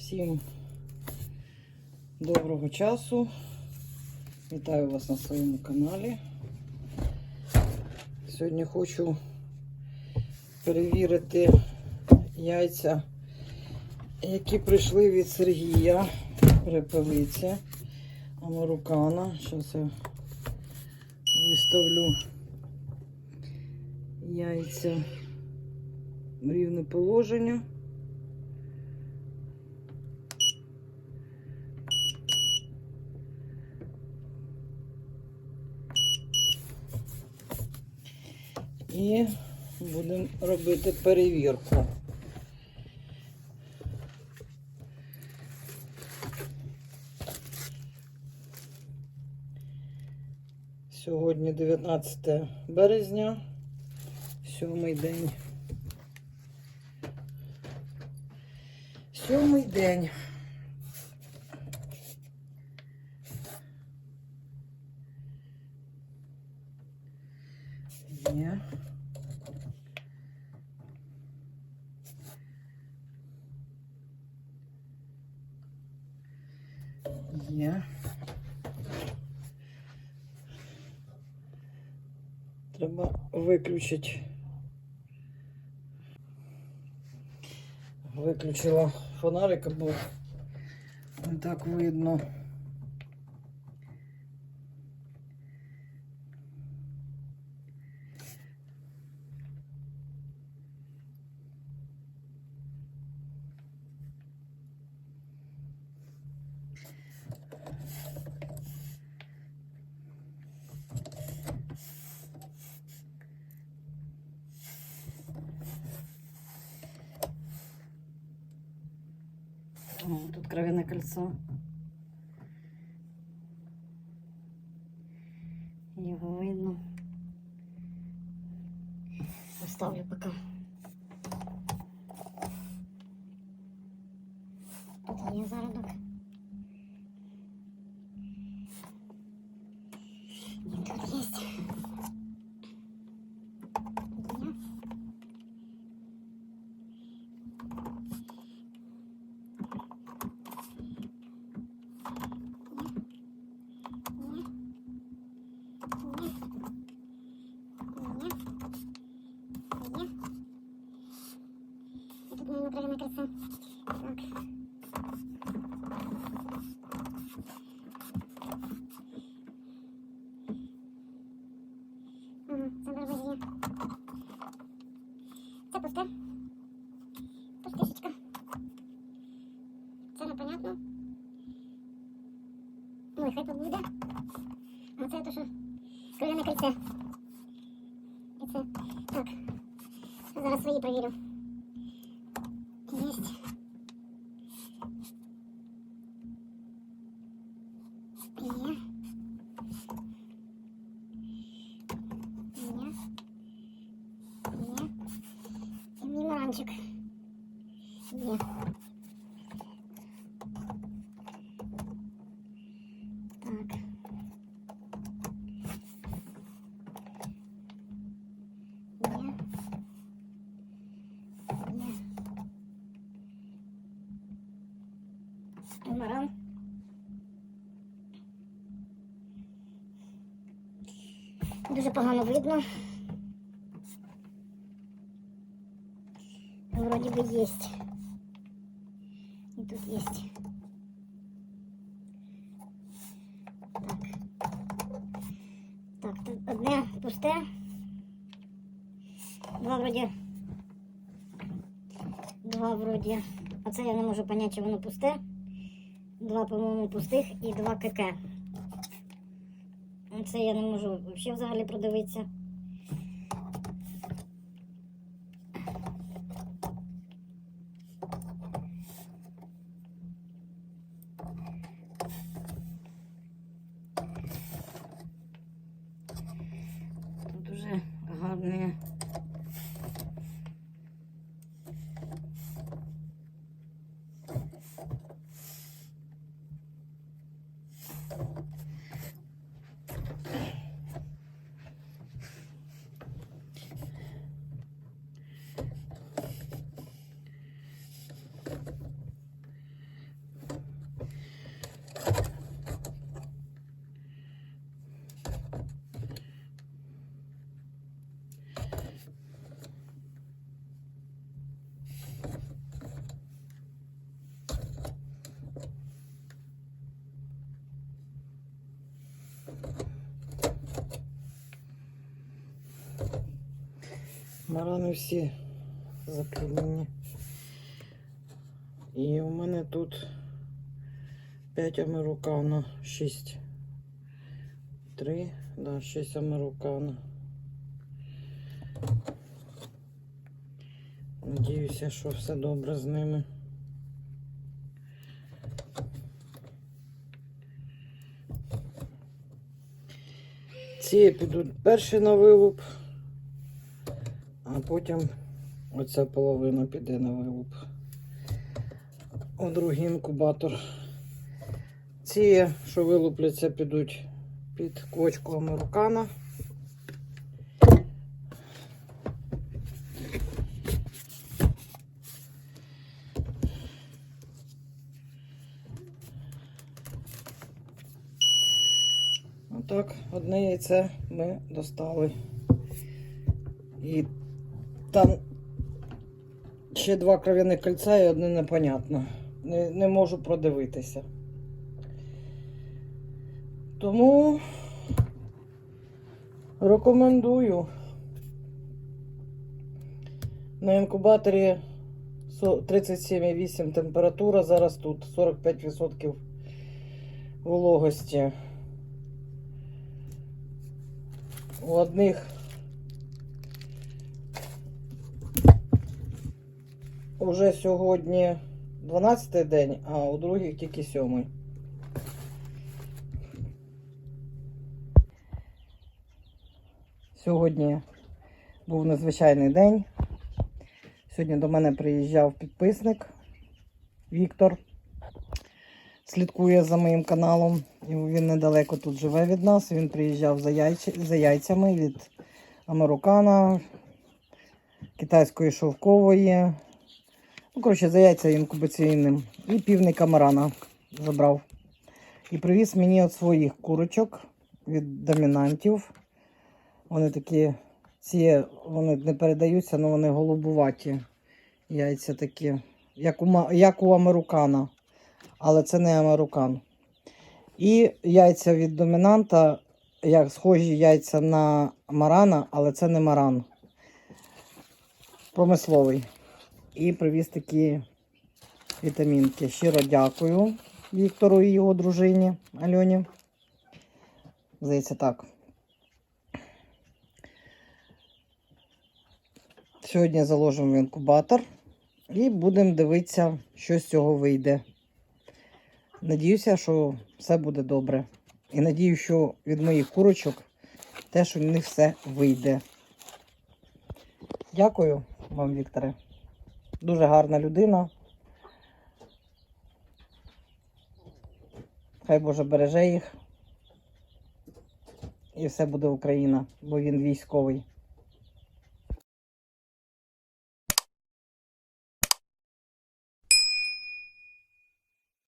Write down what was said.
Всім доброго часу. Вітаю вас на своєму каналі. Сьогодні хочу перевірити яйця, які прийшли від Сергія Перепелиці Амарукана. Зараз я виставлю яйця в рівне положення. І будемо робити перевірку. Сьогодні 19 березня, сьомий день. Сьомий день. Є. Є. Треба виключити. Виключила фонарик, бо не так видно. Тут кровяное кольцо. Його видно. Оставлю пока. Тут є зародок. І тут є. Тут є. Тут моє направлене кольцо. Так. Ага, це барбазія. Це пусте. Пустишечка. Це непонятно. Ну хай побуде. А це то що? Кров'яне кольце. І це. Так. Зараз свої перевірю. Есть. Так. Є. Є. Маран. Дуже погано видно. Вроді би єсть. І тут єсть. Так, тут одне пусте. Два вроді. Два вроді. А це я не можу поняти, чи воно пусте. Два, по-моєму, пустих і два КК. Це я не можу взагалі продивитися. 你 Марани всі запліднені. І у мене тут 5 американо, 6. 3, да, 6 американо. Надіюся, що все добре з ними. Ці підуть перші на вилуп, а потім оця половина піде на вилуп. У другий інкубатор. Ці, що вилупляться, підуть під кочку американо. Отак, одне яйце ми достали. І там ще два кров'яних кольця і одне непонятно. Не, не можу продивитися. Тому рекомендую. На інкубаторі 37,8 температура, зараз тут 45% вологості. У одних уже сьогодні 12 день, а у других тільки 7. Сьогодні був незвичайний день. Сьогодні до мене приїжджав підписник Віктор. Слідкує за моїм каналом. Він недалеко тут живе від нас. Він приїжджав за, яйця, за яйцями від американа, китайської шовкової. Ну, коротше, за яйця інкубаційним. І півника марана забрав. І привіз мені от своїх курочок від домінантів. Вони такі, ці вони не передаються, але вони голубуваті. Яйця такі, як у, як у американа. Але це не американ. І яйця від домінанта, як схожі яйця на марана, але це не маран. Промисловий. І привіз такі вітамінки. Щиро дякую Віктору і його дружині Альоні. Здається, так. Сьогодні заложимо в інкубатор і будемо дивитися, що з цього вийде. Надіюся, що все буде добре. І надію, що від моїх курочок теж у них все вийде. Дякую вам, Вікторе. Дуже гарна людина. Хай Боже береже їх. І все буде Україна, бо він військовий.